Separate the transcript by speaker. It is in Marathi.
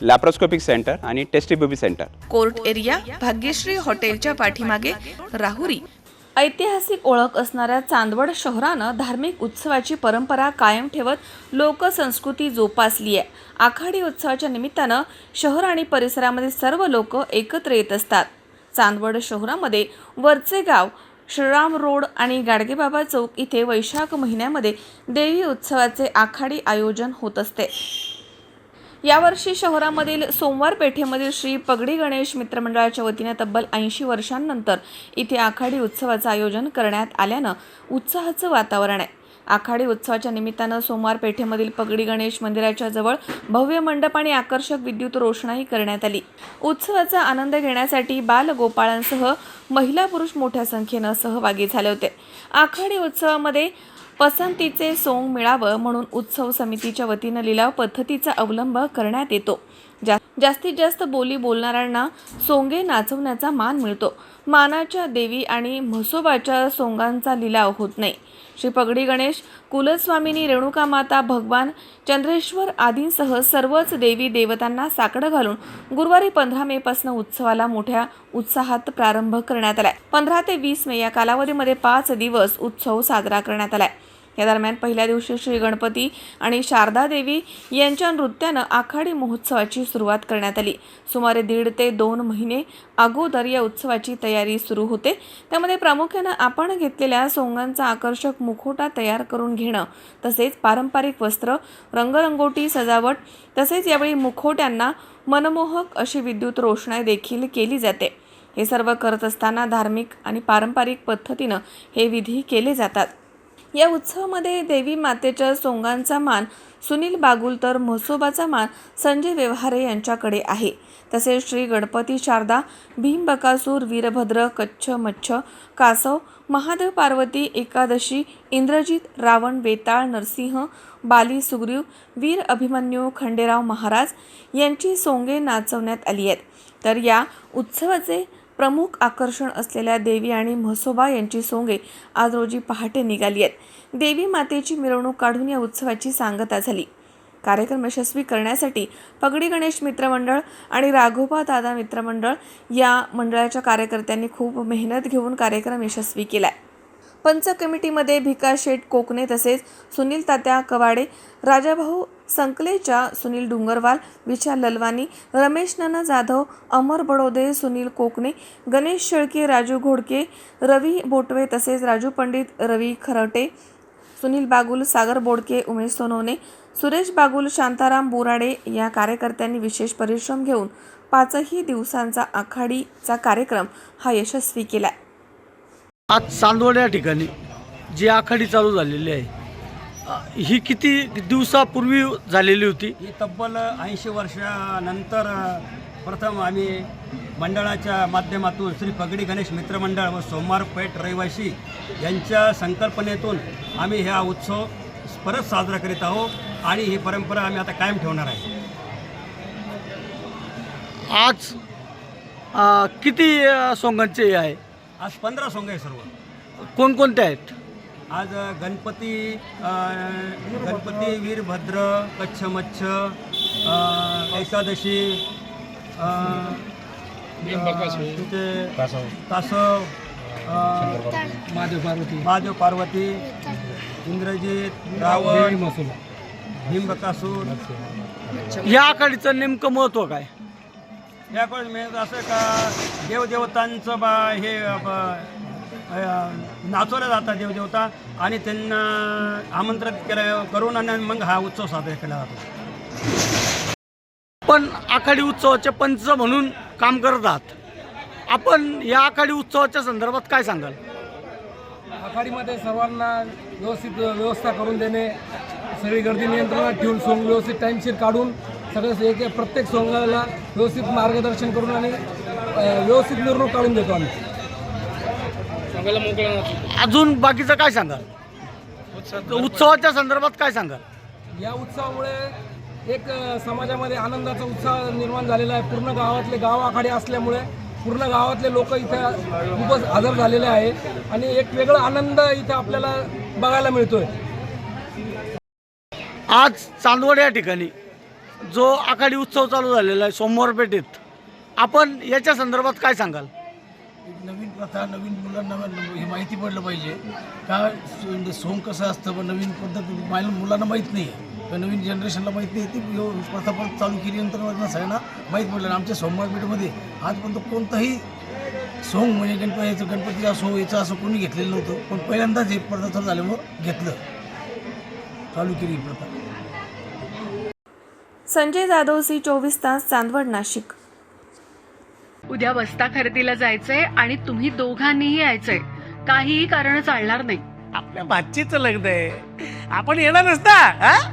Speaker 1: लॅप्रोस्कोपिक सेंटर आणि test tube baby centre
Speaker 2: court area Bhagyashree हॉटेलच्या पाठीमागे राहुरी. ऐतिहासिक ओळख असणाऱ्या चांदवड शहरानं धार्मिक उत्सवाची परंपरा कायम ठेवत लोकसंस्कृती जोपासली आहे. आखाडी उत्सवाच्या निमित्तानं शहर आणि परिसरामध्ये सर्व लोक एकत्र येत असतात. चांदवड शहरामध्ये वरचे गाव श्रीराम रोड आणि गाडगेबाबा चौक इथे वैशाख महिन्यामध्ये देवी उत्सवाचे आखाडी आयोजन होत असते. यावर्षी शहरामधील सोमवार पेठेमधील श्री पगडी गणेश मित्रमंडळाच्या वतीने तब्बल ऐंशी वर्षांनंतर इथे आखाडी उत्सवाचं आयोजन करण्यात आल्यानं उत्साहाचं वातावरण आहे. आखाडी उत्सवाच्या निमित्तानं सोमवार पेठेमधील पगडी गणेश मंदिराच्या जवळ भव्य मंडप आणि आकर्षक विद्युत रोषणाई करण्यात आली. उत्सवाचा आनंद घेण्यासाठी बालगोपाळांसह महिला पुरुष मोठ्या संख्येनं सहभागी झाले होते. आखाडी उत्सवामध्ये पसंतीचे सोंग मिळावं म्हणून उत्सव समितीच्या वतीनं लिलाव पद्धतीचा अवलंब करण्यात येतो. जा जास्तीत जास्त बोली बोलणाऱ्यांना सोंगे नाचवण्याचा मान मिळतो. मानाच्या देवी आणि म्हसोबाच्या सोंगांचा लिलाव होत नाही. श्री पगडी गणेश कुलस्वामिनी रेणुका माता भगवान चंद्रेश्वर आदींसह सर्वच देवी देवतांना साकडं घालून गुरुवारी पंधरा मे पासून उत्सवाला मोठ्या उत्साहात प्रारंभ करण्यात आलाय. पंधरा ते वीस मे या कालावधीमध्ये पाच दिवस उत्सव साजरा करण्यात आलाय. या दरम्यान पहिल्या दिवशी श्री गणपती आणि शारदा देवी यांच्या नृत्यानं आखाडी महोत्सवाची सुरुवात करण्यात आली. सुमारे दीड ते दोन महिने अगोदर या उत्सवाची तयारी सुरू होते. त्यामध्ये प्रामुख्यानं आपण घेतलेल्या सोंगांचा आकर्षक मुखोटा तयार करून घेणं तसेच पारंपरिक वस्त्र रंगरंगोटी सजावट तसेच यावेळी मुखोट्यांना मनमोहक अशी विद्युत रोषणाई देखील केली जाते. हे सर्व करत असताना धार्मिक आणि पारंपरिक पद्धतीनं हे विधी केले जातात. या उत्सवामध्ये देवी मातेच्या सोंगांचा मान सुनील बागुल तर म्हसोबाचा मान संजय व्यवहारे यांच्याकडे आहे. तसेच श्री गणपती शारदा भीम बकासूर वीरभद्र कच्छ मच्छ कासव महादेव पार्वती एकादशी इंद्रजित रावण वेताळ नरसिंह बाली सुग्रीव वीर अभिमन्यू खंडेराव महाराज यांची सोंगे नाचवण्यात आली आहेत. तर या उत्सवाचे प्रमुख आकर्षण असलेल्या देवी आणि म्हसोबा यांची सोंगे आज रोजी पहाटे निघाली आहेत. देवी मातेची मिरवणूक काढून या उत्सवाची सांगता झाली. कार्यक्रम यशस्वी करण्यासाठी पगडी गणेश मित्रमंडळ आणि राघोबा दादा मित्रमंडळ या मंडळाच्या कार्यकर्त्यांनी खूप मेहनत घेऊन कार्यक्रम यशस्वी केलाय. पंच कमिटीमध्ये भिका शेठ कोकणे तसेच सुनील तात्या कवाडे राजाभाऊ संकलेच्या सुनील डुंगरवाल विचार ललवानी रमेश नाना जाधव अमर बडोदे सुनील कोकणे गणेश शेळके राजू घोडके रवी बोटवे तसेच राजू पंडित रवी खरटे सुनील बागुल सागर बोडके उमेश सोनवणे सुरेश बागुल शांताराम बोराडे या कार्यकर्त्यांनी विशेष परिश्रम घेऊन पाचही दिवसांचा आखाडीचा कार्यक्रम हा यशस्वी केला.
Speaker 3: आज चांदवड या ठिकाणी जी आखाडी चालू झालेली आहे ही किती दिवसापूर्वी झालेली होती?
Speaker 4: ही तब्बल ऐंशी वर्षानंतर प्रथम आम्ही मंडळाच्या माध्यमातून श्री पगडी गणेश मित्रमंडळ व सोमवार पेठ रहिवासी यांच्या संकल्पनेतून आम्ही हा उत्सव परत साजरा करीत आहोत आणि ही परंपरा आम्ही आता कायम ठेवणार आहे.
Speaker 3: आज अ, किती अ, सोंगांचे हे आहे?
Speaker 4: आज पंधरा सोंग आहे सर्व.
Speaker 3: कोणकोणते आहेत?
Speaker 4: आज गणपती अ, गणपती वीरभद्र कच्छ मच्छ अ, एकादशी अ, कासव अ,
Speaker 3: महादेव पार्वती.
Speaker 4: महादेव पार्वती इंद्रजित रावण भीमबकासूर
Speaker 3: या आखाडीचं नेमकं महत्त्व काय?
Speaker 4: याकडे मी असं का देवदेवतांचं बा हे ब- अ, नाचवलं जातात देवदेवता आणि त्यांना आमंत्रित केलं करून आणि मग हा उत्सव साजरा केला जातो.
Speaker 3: पण आखाडी उत्सवाचे पंच म्हणून काम करत आहात. आपण या आखाडी उत्सवाच्या संदर्भात काय सांगाल?
Speaker 5: आखाडीमध्ये सर्वांना व्यवस्थित व्यवस्था करून देणे सगळी गर्दी नियंत्रणात ठेवून सोंग व्यवस्थित टाईमशीर काढून सगळं एक प्रत्येक सोंगाला व्यवस्थित मार्गदर्शन करून आणि व्यवस्थित मिरवणूक काढून देतो आम्ही.
Speaker 3: अजून बाकीचं काय सांगाल? उत्सवाच्या संदर्भात काय सांगाल?
Speaker 5: या उत्सवामुळे एक समाजामध्ये आनंदाचा उत्साह निर्माण झालेला आहे. पूर्ण गावातले गाव आखाडे असल्यामुळे पूर्ण गावातले लोक इथं खूपच हजर झालेले आहे आणि एक वेगळा आनंद इथं आपल्याला बघायला मिळतोय.
Speaker 3: आज चांदवड या ठिकाणी जो आखाडी उत्सव चालू झालेला आहे सोमवार पेठेत आपण याच्या संदर्भात काय सांगाल?
Speaker 6: एक नवीन प्रथा नवीन मुलांना हे माहिती पडलं पाहिजे. का सो- सोंग कसं असतं पण नवीन पद्धत मुलांना माहीत नाही आहे नवीन जनरेशनला माहीत नाही ती प्रथा परत चालू केल्यानंतर मला सगळ्यांना माहीत पडलं. आणि आमच्या सोमवारपेठेमध्ये आजपर्यंत कोणताही सोंग म्हणजे गणपतीचं गणपतीचा असो याचं असं कोणी घेतलेलं नव्हतं. पण पहिल्यांदाच हे प्रथा चालू झाल्यामुळं घेतलं. चालू केली ही प्रथा.
Speaker 2: संजय जाधव सी चोवीस तास चांदवड नाशिक.
Speaker 7: उद्या बस्ता खरेदीला जायचंय आणि तुम्ही दोघांनीही यायचंय. काहीही कारण चालणार नाही.
Speaker 8: आपल्या भाचीचं लग्न आहे. आपण येणार नसता